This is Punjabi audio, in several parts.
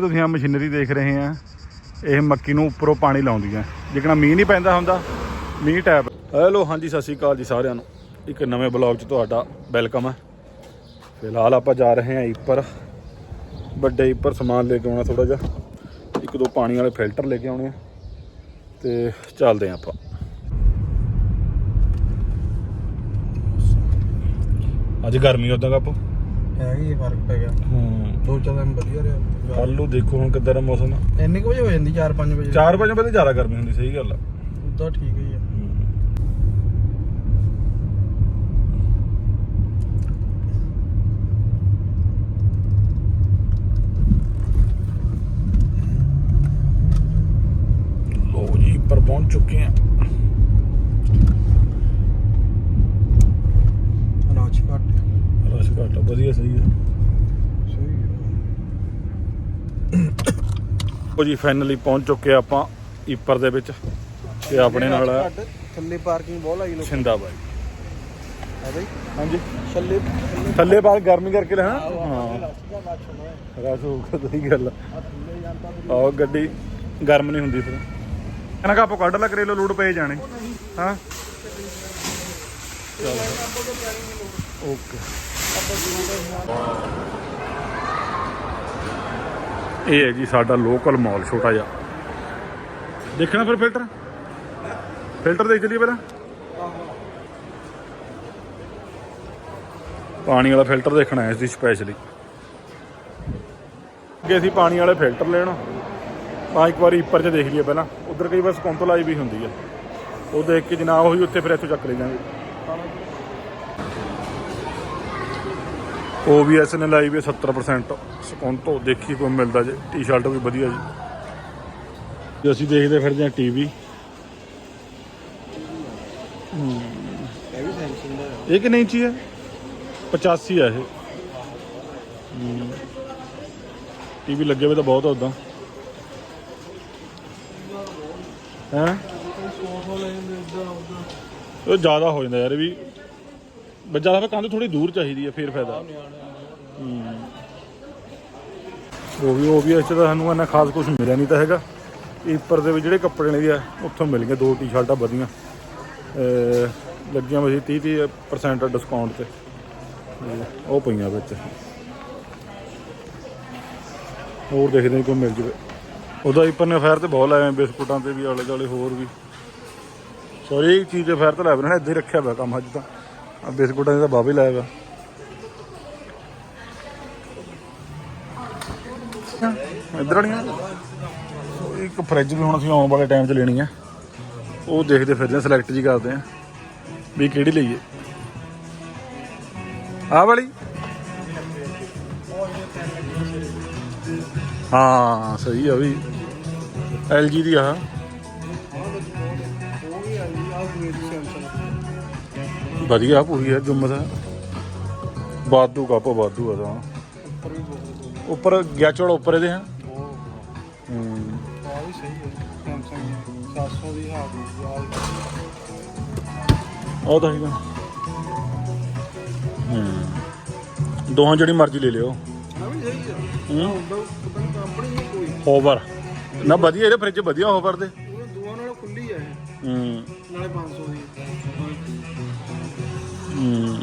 ਜਿਹੜੇ ਤੁਸੀਂ ਆ ਮਸ਼ੀਨਰੀ ਦੇਖ ਰਹੇ ਆ, ਇਹ ਮੱਕੀ ਨੂੰ ਉੱਪਰੋਂ ਪਾਣੀ ਲਾਉਂਦੀਆਂ ਜਿਕਣਾ ਮੀਂਹ ਨਹੀਂ ਪੈਂਦਾ ਹੁੰਦਾ, ਮੀਂਹ ਟੈਪ। ਹੈਲੋ, ਹਾਂਜੀ, ਸਤਿ ਸ਼੍ਰੀ ਅਕਾਲ ਜੀ ਸਾਰਿਆਂ ਨੂੰ। ਇੱਕ ਨਵੇਂ ਬਲੌਗ 'ਚ ਤੁਹਾਡਾ ਵੈਲਕਮ ਹੈ ਫਿਲਹਾਲ ਆਪਾਂ ਜਾ ਰਹੇ ਹਾਂ ਇੱਪਰ ਵੱਡੇ ਉੱਪਰ ਸਮਾਨ ਲੈ ਕੇ ਆਉਣਾ ਥੋੜਾ ਜਿਹਾ। ਇੱਕ ਦੋ ਪਾਣੀ ਵਾਲੇ ਫਿਲਟਰ ਲੈ ਕੇ ਆਉਣੇ ਆ, ਤੇ ਚੱਲਦੇ ਹਾਂ ਆਪਾਂ। ਅੱਜ ਗਰਮੀ ਉਦਾਂ ਕੱਪ ਹੈਗੀ ਫ਼ਰਕ ਪੈ ਗਿਆ ਹੂੰ। ਦੋ ਚਾਰ ਦਿਨ ਵਧੀਆ ਰਿਹਾ। ਕੱਲ ਨੂੰ ਦੇਖੋ ਹੁਣ ਕਿੱਦਾਂ ਦਾ ਮੌਸਮ ਆ। ਇੰਨੇ ਕੁ ਵਜੇ ਹੋ ਜਾਂਦੀ 4-5 ਵਜੇ। 4 ਵਜੇ ਪਹਿਲੇ ਜ਼ਿਆਦਾ ਗਰਮੀ ਹੁੰਦੀ ਸਹੀ ਗੱਲ ਆ। ਉਦਾਂ ਠੀਕ ਹੀ ਆ। ਲੋ ਜੀ ਪਰ ਪਹੁੰਚ ਚੁੱਕੇ ਆ ਰਾਜ ਘੱਟ ਰਸ਼ ਘੱਟ ਆ, ਵਧੀਆ ਸਹੀ ਸਹੀ ਉਹ ਜੀ ਫਾਈਨਲੀ ਪਹੁੰਚ ਚੁੱਕੇ ਆ ਆਪਾਂ ਈਪਰ ਦੇ ਵਿੱਚ ਤੇ ਆਪਣੇ ਨਾਲ ਆ ਥੱਲੇ ਪਾਰਕਿੰਗ ਬਹੁਤ ਲਾਈ ਲੋਕ ਛਿੰਦਾ ਬਾਈ ਹੈ ਬਈ? ਹਾਂਜੀ। ਛੱਲੇ ਥੱਲੇ ਬਾਹਰ ਗਰਮੀ ਕਰਕੇ ਲੈ ਹਾਂ। ਰਸ਼ ਸਹੀ ਗੱਲ ਆ। ਆਹ ਗੱਡੀ ਗਰਮ ਨਹੀਂ ਹੁੰਦੀ ਫਿਰ। ਇਹਨਾਂ ਕਾ ਆਪੋ ਕੱਢ ਲਾ ਕਰੇਲੋ ਲੋਡ ਪਏ ਜਾਣੇ। ਹਾਂ। ਓਕੇ। ਇਹ ਹੈ ਜੀ ਸਾਡਾ ਲੋਕਲ ਮਾਲ ਛੋਟਾ ਜਿਹਾ। ਦੇਖਣਾ ਫਿਰ ਫਿਲਟਰ ਫਿਲਟਰ ਦੇਖ ਚਲੀਏ ਪਹਿਲਾਂ। ਪਾਣੀ ਵਾਲਾ ਫਿਲਟਰ ਦੇਖਣਾ ਹੈ ਇਸ ਦੀ ਸਪੈਸ਼ਲੀ ਅੱਗੇ ਅਸੀਂ ਪਾਣੀ ਵਾਲੇ ਫਿਲਟਰ ਲੈਣ। ਤਾਂ ਇੱਕ ਵਾਰੀ ਉੱਪਰ 'ਚ ਦੇਖ ਲਈਏ ਪਹਿਲਾਂ। ਉਧਰ ਕਈ ਵਾਰ ਸਕੌਂਤੋ ਵੀ ਹੁੰਦੀ ਹੈ। ਉਹ ਦੇਖ ਕੇ ਜਨਾਬ ਉਹੀ ਉੱਥੇ ਫਿਰ ਇੱਥੋਂ ਚੱਕ ਲੈ ਜਾਵਾਂਗੇ OBS ਨੇ ਲਾਈ ਵੀ ਹੈ 70% ਸਕੌਂਤੋ ਦੇਖੀ ਕੋਈ ਮਿਲਦਾ ਜੇ। ਟੀ-ਸ਼ਰਟ ਵੀ ਵਧੀਆ ਜੀ। ਜੇ ਅਸੀਂ ਦੇਖਦੇ ਫਿਰਦੇ ਹਾਂ ਟੀਵੀ ਇਹ ਵੀ। ਸੈਮਸੰਗ ਦਾ ਆ। ਇਹ ਕਿੰਨੇ ਇੰਚੀ ਹੈ 85 ਆ ਇਹ। ਟੀਵੀ ਲੱਗੇ ਹੋਏ ਤਾਂ ਬਹੁਤ ਆ ਉਦਾਂ। ਹੈ? ਉਹ ਜ਼ਿਆਦਾ ਹੋ ਜਾਂਦਾ ਯਾਰ ਇਹ ਵੀ। ਬੱਜਾ ਦਾ ਕੰਧ ਥੋੜੀ ਦੂਰ ਚਾਹੀਦੀ ਹੈ, ਫੇਰ ਫਾਇਦਾ। ਉਹ ਵੀ ਉਹ ਵੀ ਇਸ 'ਚ ਤਾਂ ਸਾਨੂੰ ਇੰਨਾ ਖਾਸ ਕੁਝ ਮਿਲਿਆ ਨਹੀਂ ਤਾਂ ਹੈਗਾ। ਈਪਰ ਦੇ ਵਿੱਚ ਜਿਹੜੇ ਕੱਪੜੇ ਨੇ ਆ, ਉੱਥੋਂ ਮਿਲ ਗਏ ਦੋ ਟੀ-ਸ਼ਰਟਾਂ ਵਧੀਆਂ। ਲੱਗੀਆਂ ਹੋਈ 30 30% ਡਿਸਕਾਊਂਟ ਤੇ। ਉਹ ਪਈਆਂ ਵਿੱਚ ਹੋਰ ਦੇਖਦੇ ਹਾਂ ਕੋਈ ਮਿਲ ਜਵੇ। ਉਹਦਾ ਈਪਰ ਨੇ ਫਾਇਰ ਤੇ ਬਹੁਤ ਲਾਏ ਆ, ਬਿਸਕੁਟਾਂ ਤੇ ਵੀ ਆਲੇ ਦੁਆਲੇ ਹੋਰ ਵੀ। ਸੌਰੀ ਇੱਕ ਚੀਜ਼ ਤੇ ਫਾਇਰ ਤੇ ਲਾਇਆ ਬਣਾ ਇੱਥੇ ਹੀ ਰੱਖਿਆ ਹੋਇਆ ਕੰਮ ਅੱਜ ਤਾਂ। ਆ ਬਿਸਕੁਟਾਂ ਦੇ ਤਾਂ ਬਾਬੇ ਲਾਇਆ ਹੋਇਆ ਇੱਧਰ ਵਾਲੀਆਂ? ਉਹ ਇੱਕ ਫ੍ਰਿਜ ਵੀ ਹੁਣ ਅਸੀਂ ਆਉਣ ਵਾਲੇ ਟਾਈਮ 'ਚ ਲੈਣੀ ਆ। ਉਹ ਦੇਖਦੇ ਫਿਰਦੇ ਆ ਸਿਲੈਕਟ ਜੀ ਕਰਦੇ ਆ। ਵੀ ਕਿਹੜੀ ਲਈਏ। ਆਹ ਵਾਲੀ? ਹਾਂ, ਸਹੀ ਆ ਵੀ। LG ਦੀ ਆ। ਵਧੀਆ ਪੂਰੀ ਹੈ ਜੁੰਮ ਦਾ ਬਾਦੂ ਕੱਪ ਬਾਦੂ ਆ ਤਾਂ। ਉੱਪਰ ਵੀ ਬਹੁਤ ਉੱਪਰ ਗਿਆ ਚੋੜ ਉੱਪਰ ਇਹਦੇ ਹਾਂ ਸਹੀ ਹੈ ਸੈਮਸੰਗ 700 ਦੀ ਹਾਰ ਉਹ ਤਾਂ ਹੈਗਾ ਹੂੰ। ਦੋਹਾਂ ਜਿਹੜੀ ਮਰਜ਼ੀ ਲੈ ਲਿਓ। ਹੋਵਰ ਨਾ ਵਧੀਆ ਇਹਦੇ ਫ੍ਰਿਜ ਵਧੀਆ ਹੋਵਰ ਦੇ। ਉਹ ਦੋਵਾਂ ਨਾਲੋਂ ਖੁੱਲੀ ਹੈ ਇਹ। ਹੂੰ। ਨਾਲੇ 500 ਦੀ ਹੂੰ।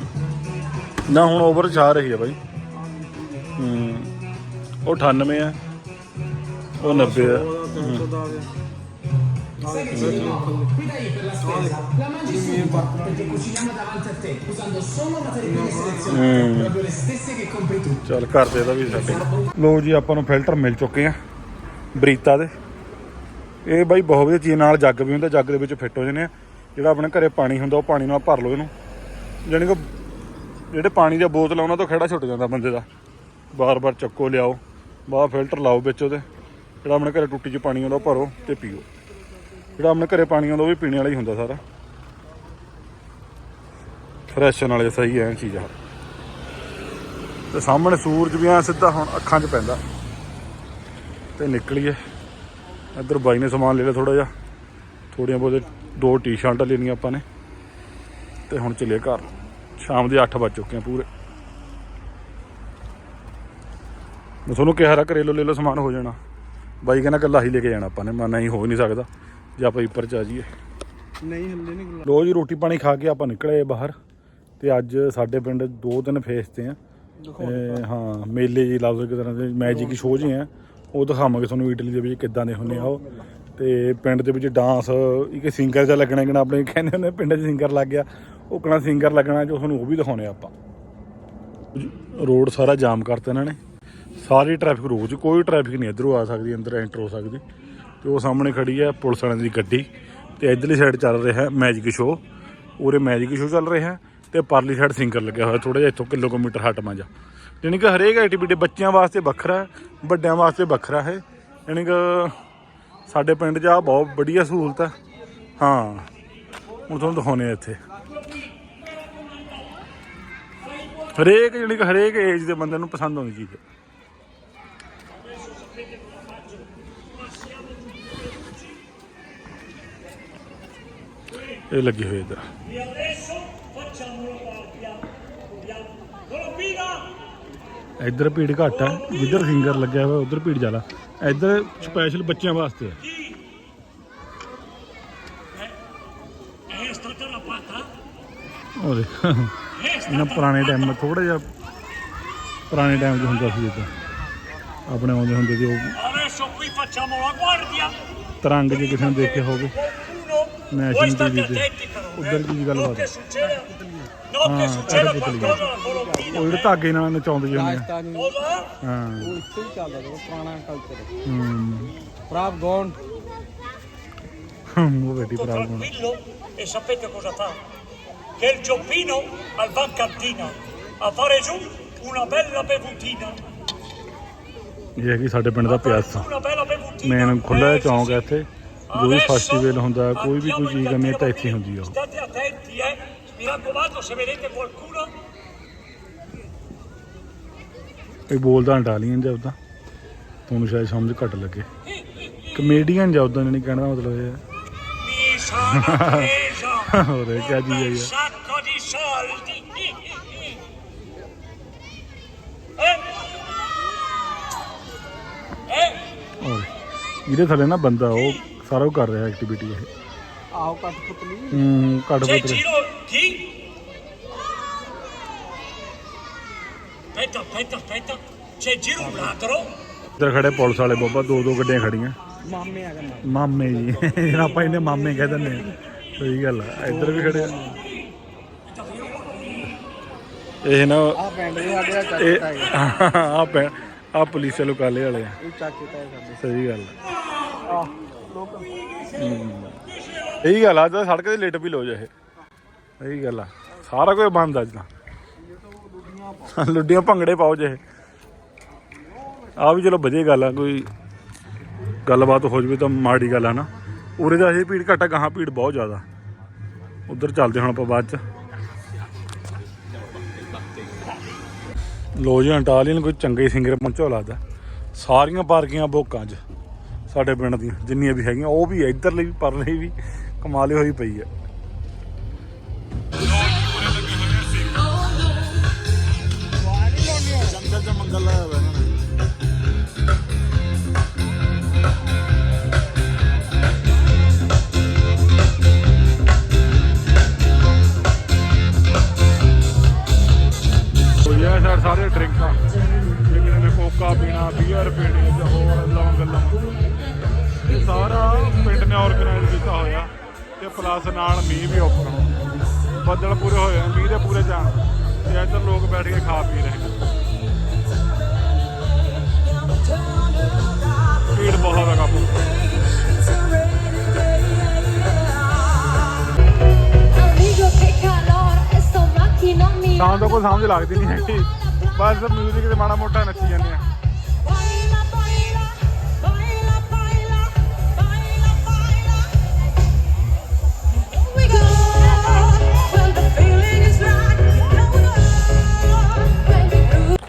ਨਾ ਹੁਣ ਓਵਰ ਛਾ ਰਹੀ ਹੈ ਬਾਈ। ਹੂੰ ਉਹ 98 ਆ। ਉਹ 90 ਆ। 300 ਦਾ ਆ। ਗਿਆ ਆ ਦੇਖ cuciniamo davanti a te usando solo materie prime ਹੂੰ proprio le stesse che compri tu. ਚੱਲ ਕਰਦੇ ਦਾ ਵੀ ਸਾਡੇ ਲੋ ਜੀ ਆਪਾਂ ਨੂੰ ਫਿਲਟਰ ਮਿਲ ਚੁੱਕੇ ਆ ਬਰੀਤਾ ਦੇ। ਇਹ ਬਾਈ ਬਹੁਤ ਵਧੀਆ ਚੀਜ਼ ਨਾਲ ਜੱਗ ਵੀ ਹੁੰਦਾ ਜੱਗ ਦੇ ਵਿੱਚ ਫਿੱਟ ਹੋ ਜਾਂਦੇ ਆ। ਜਿਹੜਾ ਆਪਣੇ ਘਰੇ ਪਾਣੀ ਹੁੰਦਾ ਉਹ ਪਾਣੀ ਨਾਲ ਭਰ ਲਓ ਇਹਨੂੰ। ਜਾਣੀ ਕਿ ਜਿਹੜੇ ਪਾਣੀ ਦੀਆਂ ਬੋਤਲ ਆ ਉਹਨਾਂ ਤੋਂ ਖੜਾ ਛੁੱਟ ਜਾਂਦਾ ਬੰਦੇ ਦਾ। ਬਾਰ-ਬਾਰ ਚੱਕੋ ਲਿਆਓ। ਬਾਹਰ ਫਿਲਟਰ ਲਾਓ ਵਿੱਚ ਉਹਦੇ। ਜਿਹੜਾ ਆਪਣੇ ਘਰੇ ਟੁੱਟੀ 'ਚ ਪਾਣੀ ਆਉਂਦਾ ਉਹ ਭਰੋ ਤੇ ਪੀਓ। ਜਿਹੜਾ ਆਪਣੇ ਘਰੇ ਪਾਣੀ ਆਉਂਦਾ ਉਹ ਵੀ ਪੀਣੇ ਵਾਲਾ ਹੀ ਹੁੰਦਾ ਸਾਰਾ। ਫਰੈਸ਼ ਨਾਲੇ ਸਹੀ ਐ ਚੀਜ਼ ਆ। ਤੇ ਸਾਹਮਣੇ ਸੂਰਜ ਵੀ ਆ ਸਿੱਧਾ ਹੁਣ ਅੱਖਾਂ 'ਚ ਪੈਂਦਾ। ਤੇ ਨਿਕਲੀਏ। ਇੱਧਰ ਬਾਈ ਨੇ ਸਮਾਨ ਲੈ ਲਿਆ ਥੋੜਾ ਜਿਹਾ। ਥੋੜੀਆਂ ਬਹੁਤੇ ਦੋ ਟੀ-ਸ਼ਰਟਾਂ ਲੈਣੀਆਂ ਆਪਾਂ ਨੇ। ਤੇ ਹੁਣ ਚੱਲੇ ਘਰ। ਸ਼ਾਮ ਦੇ 8 ਵੱਜ ਚੁੱਕੇ ਆ ਪੂਰੇ। ਮੈਂ ਤੁਹਾਨੂੰ ਕਿਹਾ ਰਾ ਘਰੇਲੋ ਲੈ ਲਓ, ਸਮਾਨ ਹੋ ਜਾਣਾ। ਬਾਈ ਕਹਿੰਦਾ ਕੱਲਾ ਹੀ ਲੈ ਕੇ ਜਾਣਾ ਆਪਾਂ ਨੇ ਮੈਂ ਨਹੀਂ ਹੋ ਨਹੀਂ ਸਕਦਾ। ਜੇ ਆਪਾਂ ਉੱਪਰ ਚ ਆ ਜਾਈਏ। ਨਹੀਂ ਹੱਲੇ ਨਹੀਂ ਗੁਲਾ ਲੋ ਜੀ ਰੋਟੀ ਪਾਣੀ ਖਾ ਕੇ ਆਪਾਂ ਨਿਕਲੇ ਬਾਹਰ। ਤੇ ਅੱਜ ਸਾਡੇ ਪਿੰਡ ਦੋ ਤਿੰਨ ਫੇਸ ਤੇ ਆ। ਇਹ ਹਾਂ ਮੇਲੇ ਜੀ ਲਾ ਲਓ ਇੱਕ ਤਰ੍ਹਾਂ ਦੇ ਮੈਜਿਕ ਸ਼ੋਅ ਜੀ ਆ ਉਹ ਦਿਖਾਵਾਂਗੇ ਤੁਹਾਨੂੰ ਇਟਲੀ ਦੇ ਵਿੱਚ ਕਿੱਦਾਂ ਦੇ ਹੁੰਦੇ ਆ ਉਹ। ਤੇ ਪਿੰਡ ਦੇ ਵਿੱਚ ਡਾਂਸ ਇੱਕ ਸਿੰਗਰ ਜਿਹਾ ਲੱਗਣਾ ਕਿਣਾ ਆਪਣੇ ਕਹਿੰਦੇ ਹੁੰਦੇ ਪਿੰਡ 'ਚ ਸਿੰਗਰ ਲੱਗ ਗਿਆ। ਉਹ ਕਿਹੜਾ ਸਿੰਗਰ ਲੱਗਣਾ ਜੋ ਤੁਹਾਨੂੰ ਉਹ ਵੀ ਦਿਖਾਉਣੇ ਆਪਾਂ। ਰੋਡ ਸਾਰਾ ਜਾਮ ਕਰਤਾ ਇਹਨਾਂ ਨੇ। ਸਾਰੀ ਟ੍ਰੈਫਿਕ ਰੋਜ਼ ਕੋਈ ਟ੍ਰੈਫਿਕ ਨਹੀਂ ਇਧਰੋਂ ਆ ਸਕਦੀ, ਅੰਦਰ ਐਂਟਰ ਹੋ ਸਕਦੀ। ਤੇ ਉਹ ਸਾਹਮਣੇ ਖੜੀ ਹੈ ਪੁਲਿਸ ਵਾਲਿਆਂ ਦੀ ਗੱਡੀ। ਤੇ ਇਧਰਲੀ ਸਾਈਡ ਚੱਲ ਰਿਹਾ ਮੈਜਿਕ ਸ਼ੋਅ ਉਰੇ ਮੈਜਿਕ ਸ਼ੋਅ ਚੱਲ ਰਿਹਾ ਹੈ ਤੇ ਪਰਲੀ ਸਾਈਡ ਸਿੰਗਰ ਲੱਗਿਆ ਹੋਇਆ ਥੋੜਾ ਜਿਹਾ ਇੱਥੋਂ ਕਿਲੋਮੀਟਰ ਹਟਵਾਂ ਜਾ ਯਾਨੀ ਕਿ ਹਰੇਕ ਐਕਟੀਵਿਟੀ ਬੱਚਿਆਂ ਵਾਸਤੇ ਵੱਖਰਾ ਵੱਡਿਆਂ ਵਾਸਤੇ ਵੱਖਰਾ ਹੈ। ਯਾਨੀ ਕਿ ਸਾਡੇ ਪਿੰਡ 'ਚ ਆ ਬਹੁਤ ਵਧੀਆ ਸਹੂਲਤ ਹੈ। ਹਾਂ, ਹੁਣ ਤੁਹਾਨੂੰ ਦਿਖਾਉਂਦੇ ਆ ਇੱਥੇ। ਹਰੇਕ ਜਿਹੜੀ ਕਿ ਹਰੇਕ ਏਜ ਦੇ ਬੰਦੇ ਨੂੰ ਪਸੰਦ ਆਉਂਦੀ ਚੀਜ਼ ਇਹ ਲੱਗੇ ਹੋਏ ਇੱਧਰ! ਇੱਧਰ ਭੀੜ ਘੱਟ ਹੈ ਜਿੱਧਰ ਸਿੰਗਰ ਲੱਗਿਆ ਹੋਇਆ ਉਧਰ ਭੀੜ ਜ਼ਿਆਦਾ ਇੱਧਰ ਸਪੈਸ਼ਲ ਬੱਚਿਆਂ ਵਾਸਤੇ ਹੈ? ਉਹ ਦੇਖ ਇਹਨਾਂ ਪੁਰਾਣੇ ਟਾਈਮ ਥੋੜਾ ਜਿਹਾ ਪੁਰਾਣੇ ਟਾਈਮ 'ਚ ਹੁੰਦਾ ਸੀ ਜਿੱਦਾਂ ਆਪਣੇ ਆਉਂਦੇ ਹੁੰਦੇ ਸੀ ਉਹ. ਤਰੰਗ ਜੇ ਕਿਸੇ ਨੇ ਦੇਖਿਆ ਹੋਵੇ Eh. No Ah, che succeda ecco tutti lì. qualcosa alla Colombina. ਉਹ ਜਿਹੜੇ ਧਾਗੇ ਨਾਲ ਨਚਾਉਂਦੇ ਜਿਹੇ ਹੁੰਦੇ ਆ ਰਾਜਸਥਾਨੀ? ਹਾਂ ਉਹ ਇੱਥੇ ਹੀ ਚੱਲਦਾ ਪੁਰਾਣਾ ਕਲਚਰ ਹੂੰ ਪ੍ਰਾਪ ਗੌਂਡ ਉਹ ਭਰਾ ਹੁਣ tranquillo e sapete cosa fa? Che il gioppino al bancantina a fare giù una bella bevutina. ਇਹ ਹੈ ਕਿ ਸਾਡੇ ਪਿੰਡ ਦਾ ਪਿਆਸਾ. ਮੇਨ ਖੁੱਲ੍ਹਾ Eh, ਚੌਂਕ ਹੈ. ਇੱਥੇ ਜੋ ਵੀ ਫੈਸਟੀਵਲ ਹੁੰਦਾ ਕੋਈ ਵੀ ਕੋਈ ਚੀਜ਼ ਹੈ ਤਾਂ ਇੱਥੇ ਹੁੰਦੀ ਆ ਇਹ ਬੋਲਦਾ ਇਟਾਲੀਅਨ ਜਾਂ ਉਦਾਂ ਤੁਹਾਨੂੰ ਸ਼ਾਇਦ ਸਮਝ ਘੱਟ ਲੱਗੇ। ਕਮੇਡੀਅਨ ਜਾਂ ਉਦਾਂ ਨਹੀਂ ਕਹਿਣ ਦਾ ਮਤਲਬ ਇਹ ਹੈ। ਹੋਰ ਇਹ ਕਿਆ ਚੀਜ਼ ਹੈ? ਹੋਰ ਇਹਦੇ ਥੱਲੇ ਨਾ ਬੰਦਾ ਉਹ ਸਾਰਾ ਉਹ ਕਰ ਰਿਹਾ ਐਕਟੀਵਿਟੀ ਇਹ। ਆਓ ਕੱਟ ਪੁਤਲੀ ਹੂੰ giro chi? Aspetta, aspetta, aspetta. C'è giro un ladro. ਇੱਧਰ ਖੜੇ ਪੁਲਿਸ ਵਾਲੇ ਬਾਬਾ ਦੋ ਦੋ ਗੱਡੀਆਂ ਖੜੀਆਂ। ਮਾਮੇ ਆ ਗਏ ਮਾਮੇ। ਜੀ। ਜਿਹੜਾ ਆਪਾਂ ਇਹਨੇ ਮਾਮੇ ਕਹਿ ਦਿੰਦੇ ਆ। ਸਹੀ ਗੱਲ ਆ। ਇੱਧਰ ਵੀ ਖੜੇ ਆ। ਇਹ ਨਾ ਆ ਪਿੰਡ ਦੇ ਸਾਡੇ ਆ ਚਾਚੇ ਇਹ ਤਾਏ। ਆ ਪੈ ਆ ਪੁਲਿਸ ਵਾਲੋ ਕਾਲੇ ਵਾਲੇ ਆ। ਇਹ ਚਾਚੇ ਤਾਏ ਸਾਡੇ। ਸਹੀ ਗੱਲ ਆ। ਆ ਲੋਕ ਇਹੀ ਗੱਲ ਆ ਤਾਂ ਸੜਕ ਤੇ ਲੇਟ ਵੀ ਲੋ ਜੇ ਇਹ। ਸਹੀ ਗੱਲ ਆ। ਸਾਰਾ ਕੁਝ ਬੰਦ ਅੱਜ ਤਾਂ। ਲੁੱਡੀਆਂ ਭੰਗੜੇ ਪਾਓ ਜੇ ਆ ਵੀ ਚਲੋ ਵਧੀਆ ਗੱਲ ਆ, ਕੋਈ ਗੱਲਬਾਤ ਹੋ ਜਵੇ ਤਾਂ ਮਾੜੀ ਗੱਲ ਆ ਨਾ। ਉਰੇ ਦਾ ਇਹ ਭੀੜ ਘਟਾ ਗਾਹਾਂ ਭੀੜ ਬਹੁਤ ਜ਼ਿਆਦਾ। ਉਧਰ ਚੱਲਦੇ ਹੁਣ ਆਪਾਂ ਬਾਅਦ ਚ। ਲੋ ਜੀ ਅੰਟਾਲੀਅਨ ਕੋਈ ਚੰਗੇ ਸਿੰਗਰ ਪਹੁੰਚੋ ਲੱਗਦਾ। ਸਾਰੀਆਂ ਪਾਰਕੀਆਂ ਬੋਕਾਂ 'ਚ ਸਾਡੇ ਪਿੰਡ ਦੀਆਂ ਜਿੰਨੀਆਂ ਵੀ ਹੈਗੀਆਂ, ਉਹ ਵੀ ਇੱਧਰਲੀ ਵੀ, ਪਰਲੀ ਵੀ, ਕਮਾਲੇ ਹੋਈ ਪਈ ਹੈ ਹੋਇਆ ਸਰ ਡਰਿੰਕਾਂ। ਜੇ ਕਿਸੇ ਨੇ ਕੋਕਾ ਪੀਣਾ ਬੀਅਰ ਪੀਣੀ ਜਾਂ ਹੋਰ ਲੌਂਗ ਲੌਂਗ ਇਹ ਸਾਰਾ ਪਿੰਡ ਨੇ ਆਰਗੇਨਾਈਜ਼ ਕੀਤਾ ਹੋਇਆ ਤੇ ਪਲੱਸ ਨਾਲ ਮੀਂਹ ਵੀ ਉੱਪਰ ਬੱਦਲ ਪੂਰੇ ਹੋਏ ਆ ਮੀਂਹ ਦੇ ਪੂਰੇ ਜਾਣ। ਤੇ ਇੱਧਰ ਲੋਕ ਬੈਠ ਕੇ ਖਾ ਪੀ ਰਹੇ ਨੇ। ਭੀੜ ਬਹੁਤ ਹੈ ਕਾਬੂ mia. ਸ਼ਾਮ ਤੋਂ ਕੋਈ ਸਮਝ ਲੱਗਦੀ ਨਹੀਂ ਹੈਗੀ। ਬਸ ਮਿਊਜ਼ਿਕ ਤੇ ਮਾੜਾ ਮੋਟਾ ਨੱਚੀ ਜਾਂਦੇ ਆ.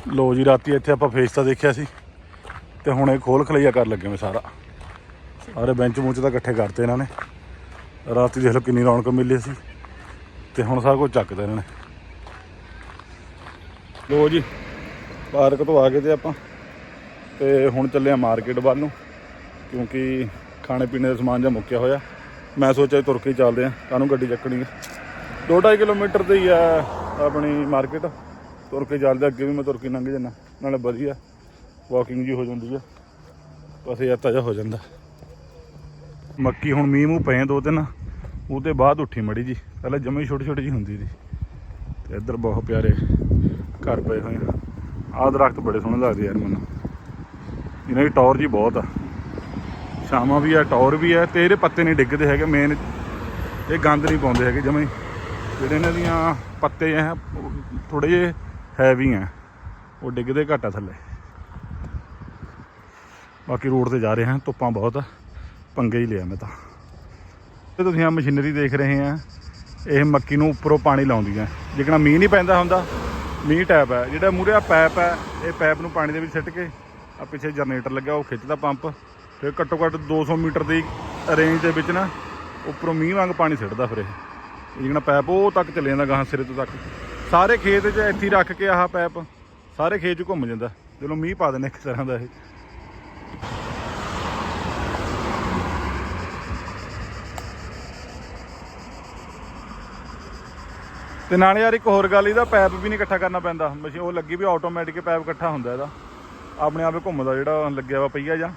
ਲੋ ਜੀ ਰਾਤੀ ਇੱਥੇ ਆਪਾਂ ਫੇਸ ਤਾਂ ਦੇਖਿਆ ਸੀ ਤੇ ਹੁਣ ਇਹ ਖੋਲ ਖਲਈਆ ਕਰ ਲੱਗੇ ਮੈਂ ਸਾਰਾ। ਸਾਰੇ ਬੈਂਚ ਮੂੰਚ ਤਾਂ ਇਕੱਠੇ ਕਰਤੇ ਇਹਨਾਂ ਨੇ। ਰਾਤੀ ਦੇਖ ਲਓ ਕਿੰਨੀ ਰੌਣਕ ਮਿਲੀ ਸੀ ਤੇ ਹੁਣ ਸਾਰਾ ਕੁਝ ਚੱਕਦਾ ਇਹਨਾਂ ਨੇ। ਲੋ ਜੀ, ਪਾਰਕ ਤੋਂ ਆ ਗਏ ਤੇ ਆਪਾਂ ਤੇ ਹੁਣ ਚੱਲੇ ਆ ਮਾਰਕੀਟ ਵੱਲ ਨੂੰ, ਕਿਉਂਕਿ ਖਾਣੇ ਪੀਣੇ ਦਾ ਸਮਾਨ ਜਾਂ ਮੁੱਕਿਆ ਹੋਇਆ। ਮੈਂ ਸੋਚਿਆ ਤੁਰ ਕੇ ਚੱਲਦੇ ਆ, ਕਾਹਨੂੰ ਗੱਡੀ ਚੱਕਣੀ ਹੈ 2.5 ਕਿਲੋਮੀਟਰ ਤੇ ਹੀ ਆ ਆਪਣੀ ਮਾਰਕੀਟ, ਤੁਰ ਕੇ ਚੱਲਦੇ ਅੱਗੇ ਵੀ ਮੈਂ ਤੁਰ ਕੇ ਲੰਘ ਜਾਂਦਾ, ਨਾਲੇ ਵਧੀਆ ਵਾਕਿੰਗ ਜੀ ਹੋ ਜਾਂਦੀ ਆ, ਬਸ ਇਹ ਤਾਜ਼ਾ ਹੋ ਜਾਂਦਾ। ਮੱਕੀ ਹੁਣ ਮੀਂਹ ਮੂੰਹ ਪਏ ਦੋ ਤਿੰਨ ਉਹਦੇ ਬਾਅਦ ਉੱਠੀ ਮੜੀ ਜੀ, ਪਹਿਲਾਂ ਜਮੇ ਛੋਟੀ ਛੋਟੀ ਜੀ ਹੁੰਦੀ ਸੀ, ਤੇ ਇੱਧਰ ਬਹੁਤ ਪਿਆਰੇ ਘਰ ਪਏ ਹੋਏ ਆ। ਆਹ ਦਰਖਤ ਬੜੇ ਸੋਹਣੇ ਲੱਗਦੇ ਯਾਰ ਮੈਨੂੰ। ਇਹਨਾਂ ਦੀ ਟੌਰ ਜੀ ਬਹੁਤ ਆ। ਛਾਵਾਂ ਵੀ ਆ, ਟੌਰ ਵੀ ਆ ਤੇ ਇਹਦੇ ਪੱਤੇ ਨਹੀਂ ਡਿੱਗਦੇ ਹੈਗੇ ਮੇਨ ਇਹ ਗੰਦ ਨਹੀਂ ਪਾਉਂਦੇ ਹੈਗੇ ਜਮੇ ਜਿਹੜੇ ਇਹਨਾਂ ਦੀਆਂ ਪੱਤੇ ਆ ਥੋੜੇ ਜਿਹੇ ਹੈਵੀ ਆ, ਉਹ ਡਿੱਗਦੇ ਘੱਟ ਆ ਥੱਲੇ। ਬਾਕੀ ਰੋਡ ਤੇ ਜਾ ਰਹੇ ਹਾਂ, ਧੁੱਪਾਂ ਬਹੁਤ ਆ। ਪੰਗੇ ਹੀ ਲਿਆ ਮੈਂ ਤਾਂ। ਤੇ ਤੁਸੀਂ ਆ ਮਸ਼ੀਨਰੀ ਦੇਖ ਰਹੇ ਆ, ਇਹ ਮੱਕੀ ਨੂੰ ਉੱਪਰੋਂ ਪਾਣੀ ਲਾਉਂਦੀਆਂ ਜਿਕਣਾ ਮੀਂਹ ਨਹੀਂ ਪੈਂਦਾ ਹੁੰਦਾ ਮੀਂਹ ਟੈਪ ਹੈ। ਜਿਹੜਾ ਮੂਰੇ ਆ ਪੈਪ ਹੈ, ਇਹ ਪੈਪ ਨੂੰ ਪਾਣੀ ਦੇ ਵਿੱਚ ਸਿੱਟ ਕੇ ਆ ਪਿੱਛੇ ਜਨਰੇਟਰ ਲੱਗਿਆ, ਉਹ ਖਿੱਚਦਾ ਪੰਪ। ਫਿਰ ਘੱਟੋ ਘੱਟ 200 ਮੀਟਰ ਦੀ ਰੇਂਜ ਦੇ ਵਿੱਚ ਨਾ ਉੱਪਰੋਂ ਮੀਂਹ ਵਾਂਗ ਪਾਣੀ ਸਿੱਟਦਾ ਫਿਰ ਇਹ। ਜਿਹੜਾ ਪੈਪ, ਉਹ ਤੱਕ ਚਲੇ ਜਾਂਦਾ ਗਾਹਾਂ ਸਿਰੇ ਤੋਂ ਤੱਕ। ਸਾਰੇ ਖੇਤ 'ਚ ਇੱਥੇ ਹੀ ਰੱਖ ਕੇ ਆਹ ਪੈਪ, ਸਾਰੇ ਖੇਤ 'ਚ ਘੁੰਮ ਜਾਂਦਾ। ਜਦੋਂ ਮੀਂਹ ਪਾ ਦਿੰਦੇ ਇੱਕ ਤਰ੍ਹਾਂ ਦਾ ਇਹ। ਤੇ ਨਾਲੇ ਯਾਰ ਇੱਕ ਹੋਰ ਗੱਲ, ਇਹਦਾ ਪੈਪ ਵੀ ਨਹੀਂ ਇਕੱਠਾ ਕਰਨਾ ਪੈਂਦਾ। ਮਸ਼ੀਨ ਉਹ ਲੱਗੀ ਵੀ ਆਟੋਮੈਟਿਕ ਪੈਪ ਇਕੱਠਾ ਹੁੰਦਾ ਇਹਦਾ। ਆਪਣੇ ਆਪੇ ਘੁੰਮਦਾ ਜਿਹੜਾ ਲੱਗਿਆ ਵਾ ਪਈਆ ਜਾਂ।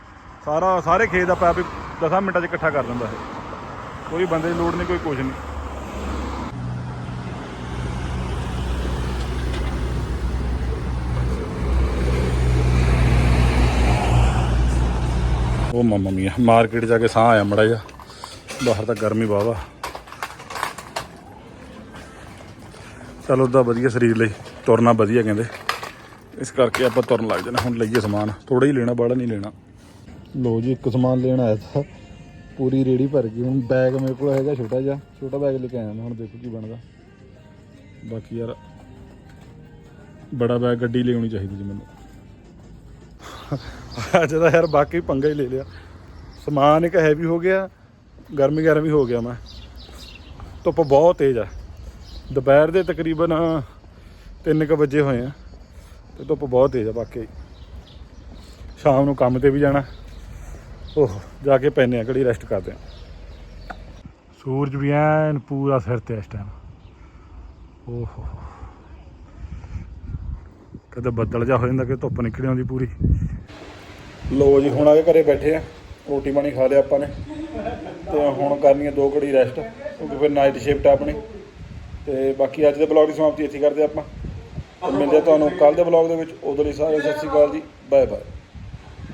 ਸਾਰਾ, ਸਾਰੇ ਖੇਤ ਦਾ ਪੈਪ 10 ਮਿੰਟਾਂ 'ਚ ਇਕੱਠਾ ਕਰ ਦਿੰਦਾ ਇਹ। ਕੋਈ ਬੰਦੇ ਦੀ ਲੋੜ ਨਹੀਂ ਕੋਈ ਕੁਝ ਨਹੀਂ ਉਹ ਮੰਮਾ ਮੀਆ, ਮਾਰਕੀਟ ਜਾ ਕੇ ਸਾਹ ਆਇਆ ਮੜਾ ਜਾ ਬਾਹਰ ਤਾਂ ਗਰਮੀ ਵਾਹਵਾ ਚਲੋ ਉਹਦਾ ਵਧੀਆ ਸਰੀਰ ਲਈ ਤੁਰਨਾ ਵਧੀਆ ਕਹਿੰਦੇ। ਇਸ ਕਰਕੇ ਆਪਾਂ ਤੁਰਨ ਲੱਗ ਜਾਣਾ ਹੁਣ ਲਈਏ ਸਮਾਨ। ਥੋੜਾ ਹੀ ਲੈਣਾ, ਬਾਹਲਾ ਨਹੀਂ ਲੈਣਾ। ਲੋ ਜੀ, ਇੱਕ ਸਮਾਨ ਲੈਣ ਆਇਆ ਤਾਂ ਪੂਰੀ ਰੇੜੀ ਭਰ ਗਈ। ਹੁਣ ਬੈਗ ਮੇਰੇ ਕੋਲ ਹੈਗਾ ਛੋਟਾ ਜਿਹਾ। ਛੋਟਾ ਬੈਗ ਲੈ ਕੇ ਆਇਆ ਮੈਂ। ਹੁਣ ਦੇਖੋ ਕੀ ਬਣਦਾ। ਬਾਕੀ ਯਾਰ, ਬੜਾ ਬੈਗ ਗੱਡੀ ਲਿਆਉਣੀ ਚਾਹੀਦੀ ਜੀ ਮੈਨੂੰ। ਅੱਜ ਦਾ ਯਾਰ ਬਾਕੀ ਪੰਗਾ ਹੀ ਲੈ ਲਿਆ। ਸਮਾਨ ਇੱਕ ਹੈਵੀ ਹੋ ਗਿਆ। ਗਰਮੀ ਗਰਮੀ ਹੋ ਗਿਆ ਮੈਂ। ਧੁੱਪ ਬਹੁਤ ਤੇਜ਼ ਆ। ਦੁਪਹਿਰ ਦੇ ਤਕਰੀਬਨ 3:00 ਵਜੇ ਹੋਏ ਆ ਤੇ ਧੁੱਪ ਬਹੁਤ ਤੇਜ਼ ਆ ਬਾਕੀ ਸ਼ਾਮ ਨੂੰ ਕੰਮ ਤੇ ਵੀ ਜਾਣਾ। ਉਹ ਜਾ ਕੇ ਪੈਨੇ ਆ ਘੜੀ ਰੈਸਟ ਕਰਦੇ ਆ। ਸੂਰਜ ਵੀ ਐਨ ਪੂਰਾ ਸਿਰ ਤੇ ਇਸ ਟਾਈਮ ਓਹੋ। ਕਦੇ ਬੱਦਲ ਜਾ ਹੋ ਜਾਂਦਾ ਕਿ ਧੁੱਪ ਨਿਕਲੀ ਆਉਂਦੀ ਪੂਰੀ। ਲੋ ਜੀ, ਹੁਣ ਆ ਕੇ ਘਰੇ ਬੈਠੇ ਆ। ਰੋਟੀ ਪਾਣੀ ਖਾ ਲਿਆ ਆਪਾਂ ਨੇ। ਤੇ ਹੁਣ ਕਰਨੀ ਹੈ ਦੋ ਘੜੀ ਰੈਸਟ ਕਿਉਂਕਿ ਫਿਰ ਨਾਈਟ ਸ਼ਿਫਟ ਆ ਆਪਣੀ। ਤੇ ਬਾਕੀ ਅੱਜ ਦੇ ਬਲੌਗ ਦੀ ਸਮਾਪਤੀ ਇੱਥੇ ਕਰਦੇ ਆਪਾਂ। ਤੇ ਮਿਲਦੇ ਆ ਤੁਹਾਨੂੰ ਕੱਲ ਦੇ ਬਲੌਗ ਦੇ ਵਿੱਚ। ਉਦੋਂ ਲਈ ਸਾਰੇ ਸਤਿ ਸ਼੍ਰੀ ਅਕਾਲ ਜੀ। Bye bye.